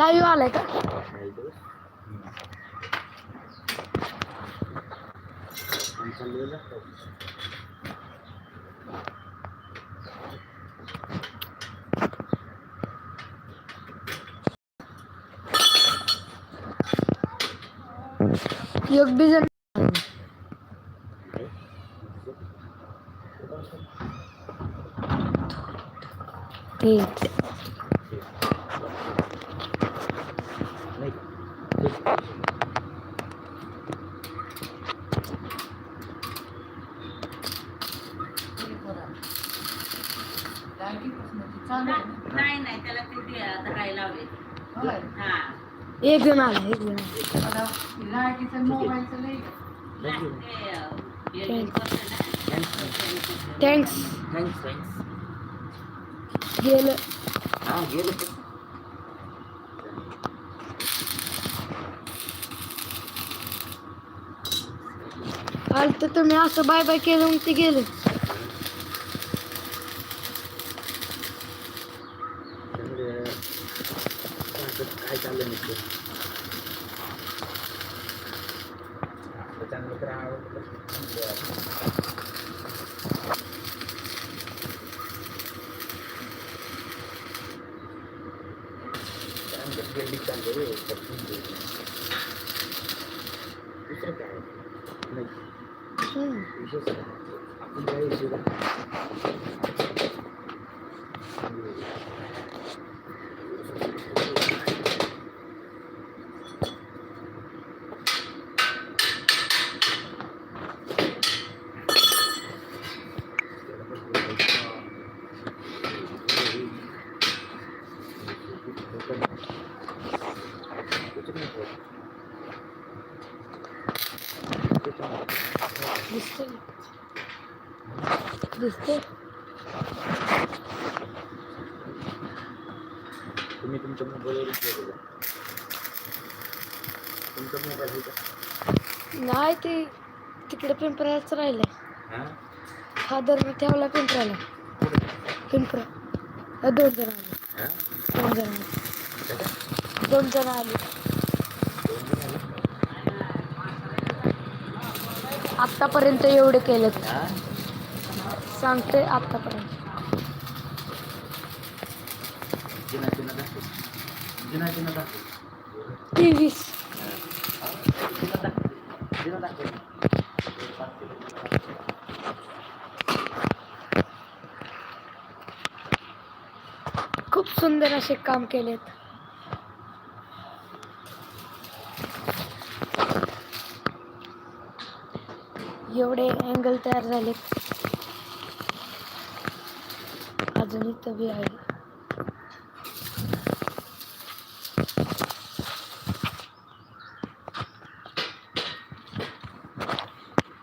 Live आलाय का। एक बी जण ठीक नाही नाही त्याला ते दे- धरायला लावले हा एक जण आला एक जण आला. नाही, ते, अं, हे करते ना. थँक्स थँक्स थँक्स गेलं हा गेलो आलं तर तुम्ही असं बाय बाय केलं मग ते गेलं Haikal itu. Jangan lupa diambilkan dulu दिसते दिसते तुम्ही तुमच्या मोबाईलवर तुमचा मोबाईल नाही ते तिकडे पिंपऱ्याच राहिलंय. हां? फादरने ठेवला पिंपऱ्याला पिंपरा. दोन जण आले. हां? दोन जण आले. दोन जण आले. आतापर्यंत एवढे केलेत. सांगते आतापर्यंत तेवीस. खूप सुंदर असे काम केलेत. एवढे अँगल तयार झालेत. अजून इथं बी आहे.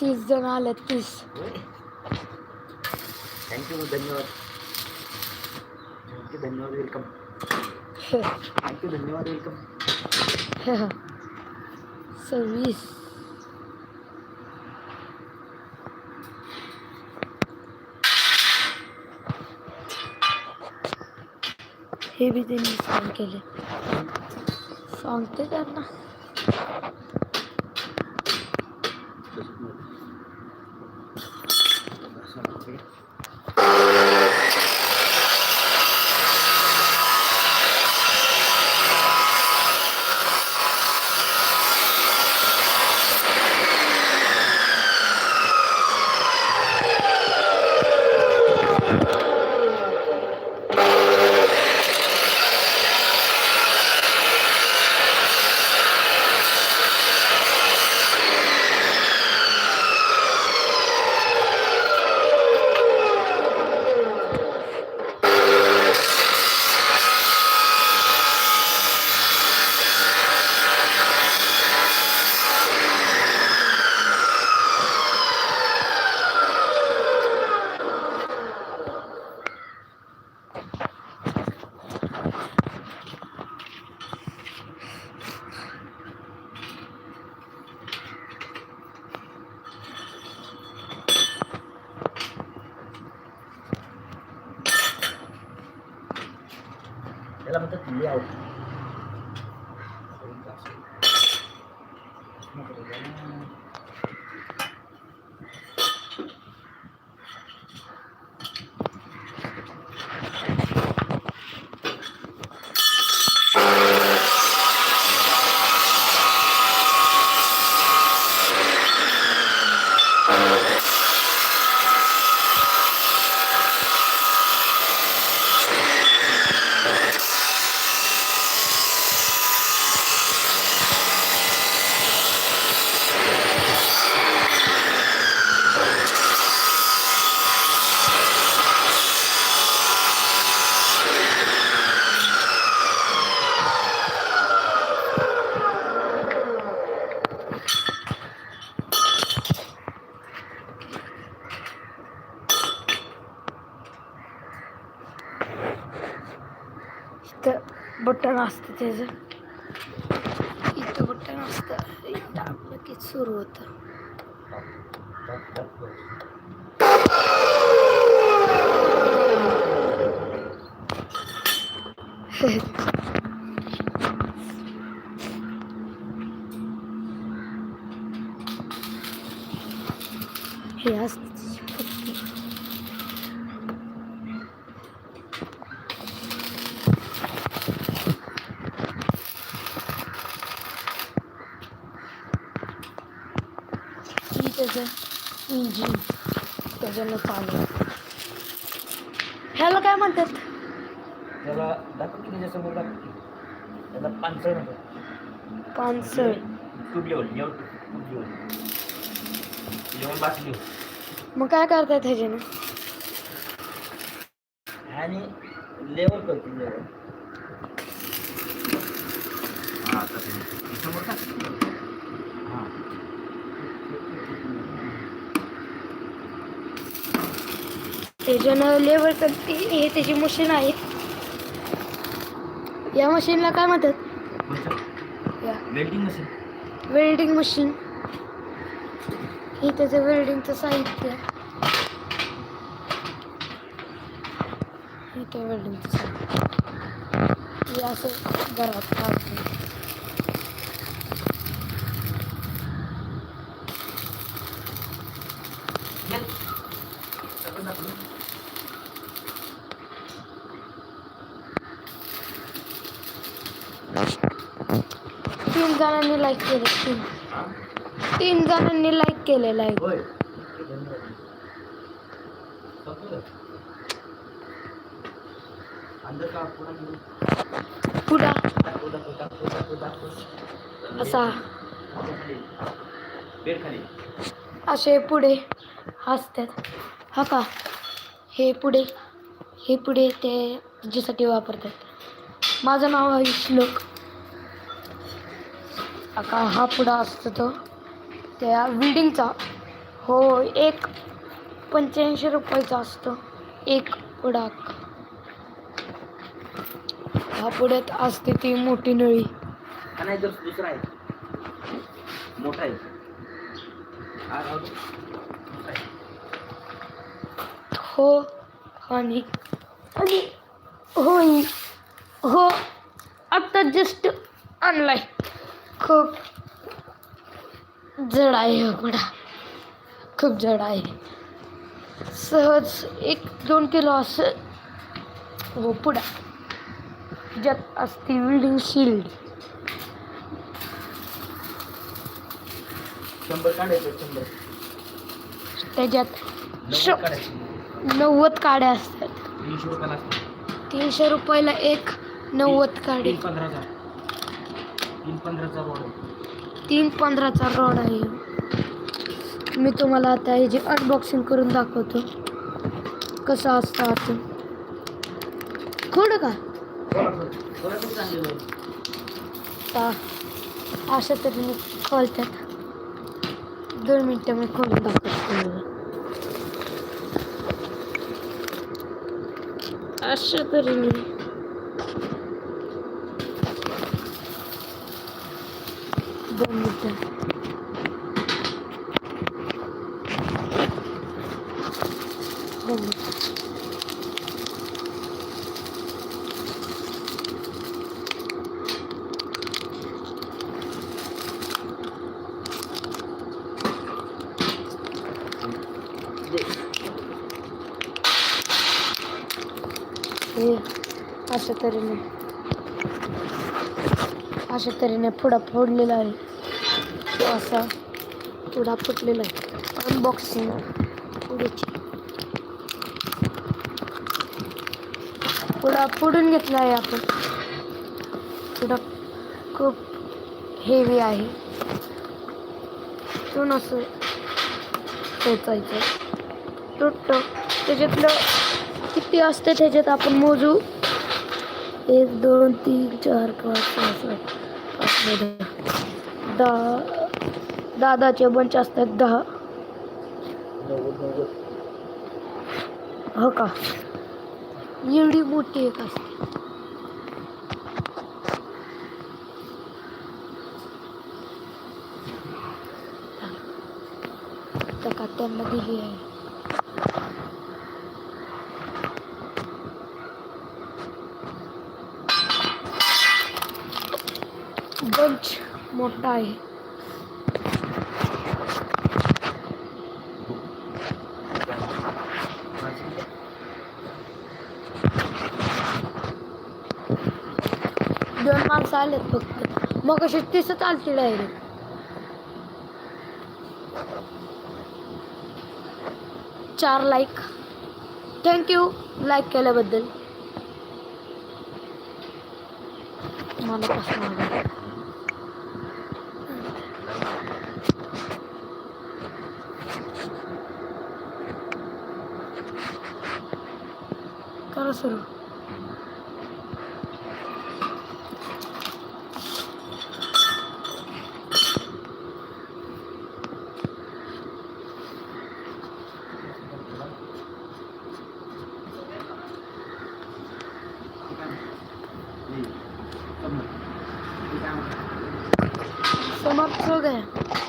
तीस जण आले तीस. थँक्यू धन्यवाद. थँक्यू धन्यवाद वेलकम थँक्यू धन्यवाद वेलकम सव्वीस. हे बी त्यांनी सॉंग बटन असतं त्याचं. इथं बटन असतं. इथं आपलं की सुरू होतं हे असतं त्याची पट्टी. ही त्याचं इंजिन त्याच्यानं चालू ह्याला काय म्हणतात त्याला दाखव की त्याच्यासमोर दाखव की. त्याला पानसळ म्हणतात पानसळ tube level level tube level level बाटली मग काय करतात ह्याच्यानं आणि लेवल करतो लेवल हा तसं समोर का हां त्याच्यानं लेबर करते हे त्याची मशीन आहे. या मशीनला काय म्हणतात? या. वेल्डिंग मशीन वेल्डिंग मशीन हे त्याचं वेल्डिंगचं साहित्य हे ते वेल्डिंगचं साहित्य हे असं घरात काढतो तीन जणांनी लाईक केले. तीन. तीन जणांनी लाईक केलेलं आहे. होय. अंदर का पुढं. असा. असे पुढे असतात हा का? हे पुढे. हे पुढे ते ज्यासाठी वापरतात. माझं नाव आहे श्लोक. का हा पुढा असतो तो. त्या बिल्डिंगचा हो एक पंच्याऐंशी रुपयाचा असतो. एक पुढा हा पुढ्यात असते ती मोठी नळी. हा नाही दुसरा आहे. मोठा आहे. आणि आणि होय हो आत्ता जस्ट आणलाय. खूप जड आहे हा पुडा खूप जड आहे. सहज एक दोन किलो असं हो पुडा ज्यात असते विल्डिंग शिल्ड त्याच्यात नव्वद श नव्वद काड्या असतात. तीनशे रुपयाला असतं तीनशे रुपयाला एक नव्वद काडी. तीन पंधराचा रोड आहे. तीन पंधराचा रॉड आहे. मी तुम्हाला आता ह्याची अनबॉक्सिंग करून दाखवतो कसं असतं असं खोड का? आता अशा तऱ्हेने खोलतात. दोन मिनटं मी खोलून दाखवतो तुम्हाला. अशा तऱ्हेने. दोन मिनटं हे अशा तऱ्हेने अशा तऱ्हेने पुढा फोडलेला आहे. असा पुडा फुटलेला आहे. अनबॉक्सिंग पुढेची पुडा फोडून घेतला आहे आपण. पुडा खूप हेवी आहे. तो असं टोचायचं तुटतं त्याच्यातलं किती असते त्याच्यात आपण मोजू? एक दोन तीन चार पाच सहा सात आठ दहा. दादाचे बंच असतात दहा. हो का? एवढी मोठी एक असते. का त्यांना दिली आहे. बंच मोठा आहे. आलेत फक्त. मग असे तिसच आलती डायरेक्ट चार लाईक थँक्यू लाईक केल्याबद्दल. मला कसं वाटलं? करा सुरू. समाप्त हो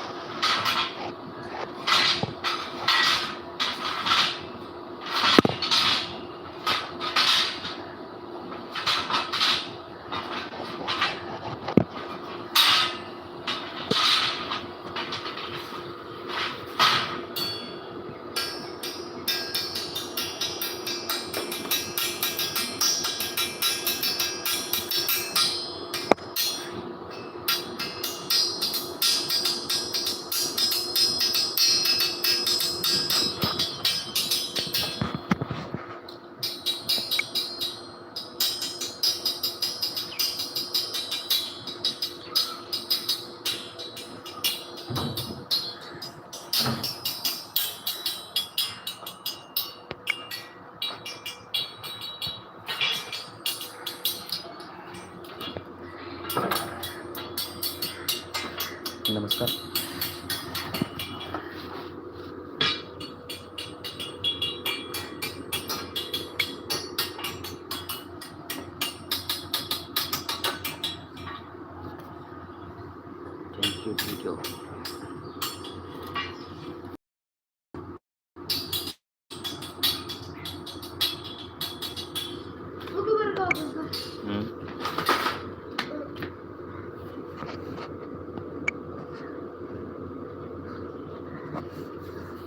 就低九